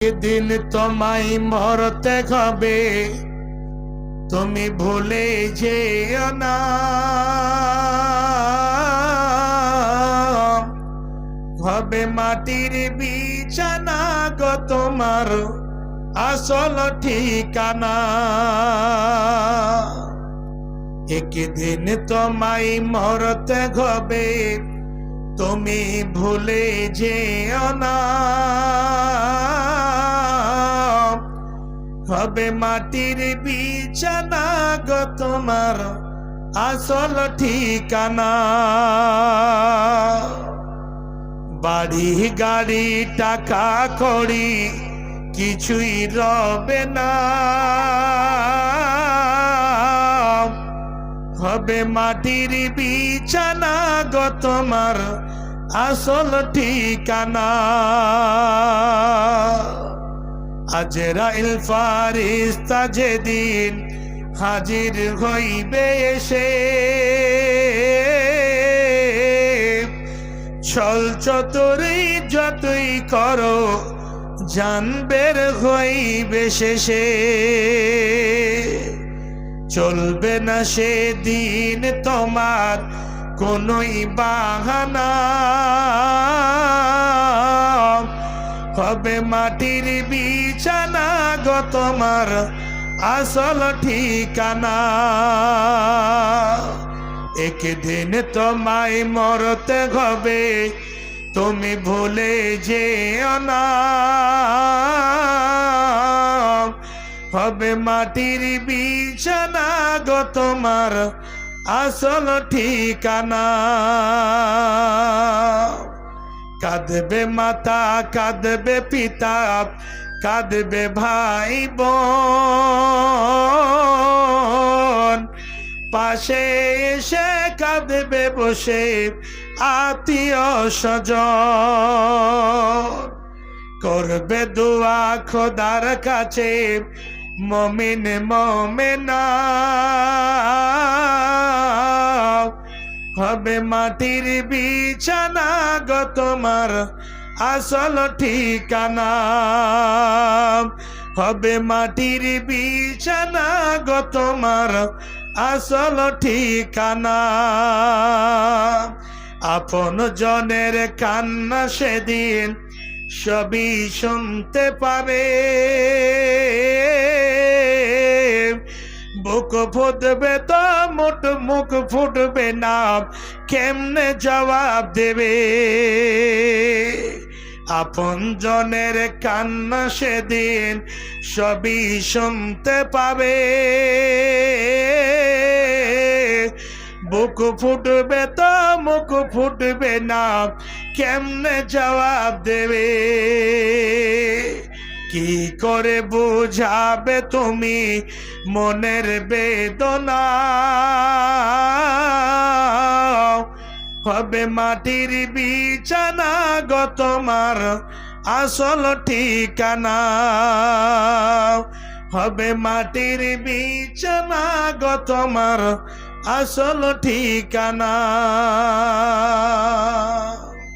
দিন তোমায় মরতে হবে। তুমি ভুলে যেও না। হবে মাটির বিছানা গো তোমার আসল ঠিকানা। একদিন তোমায় মরতে হবে। তুমি ভুলে যেও না। হবে মাটির বিছানা গো তোমার আসল ঠিকানা। বাড়ি, গাড়ি, টাকা করি কিছুই রবে না। হবে মাটির বিছানা গো তোমার আসল ঠিকানা। আজরাইল ফারিস্তা যেদিন হাজির হইবে এসে, ছল চতুরি যতই করো জানবের হইবে শেষে। চলবে না সে দিন তোমার কোনই বাহানা। হবে মাটির বিছানা গো তোমার আসল ঠিকানা। একদিন তোমায় মরতে হবে, তুমি ভুলে যেও না। হবে মাটির বিছানা গো তোমার আসল ঠিকানা। কাঁদবে মাতা, কাঁদবে পিতা, কাঁদবে ভাই বোন পাশে এসে কাঁদবে বসে আত্মীয় স্বজন। করবে দোয়া খোদার কাছে, মমিন মমেনা। হবে মাটির বিছানা গো তোমার আসল ঠিকানা। হবে মাটির বিছানা গো তোমার আসল ঠিকানা। আপন জনের কান্না সেদিন সবই শুনতে পাবে। বুক ফুটবে তো মুট মুখ ফুটবে না। কেমনে জবাব দেবে? আপন জনের কান্না সেদিন সবই শুনতে পাবে। বুক ফুটবে তো মুখ ফুটবে না। কেমনে জবাব দেবে? কি করে বুঝাবে তুমি মনের বেদনা? হবে মাটির বিছানা গো তোমার আসল ঠিকানা। হবে মাটির বিছানা গো তোমার আসল ঠিকানা।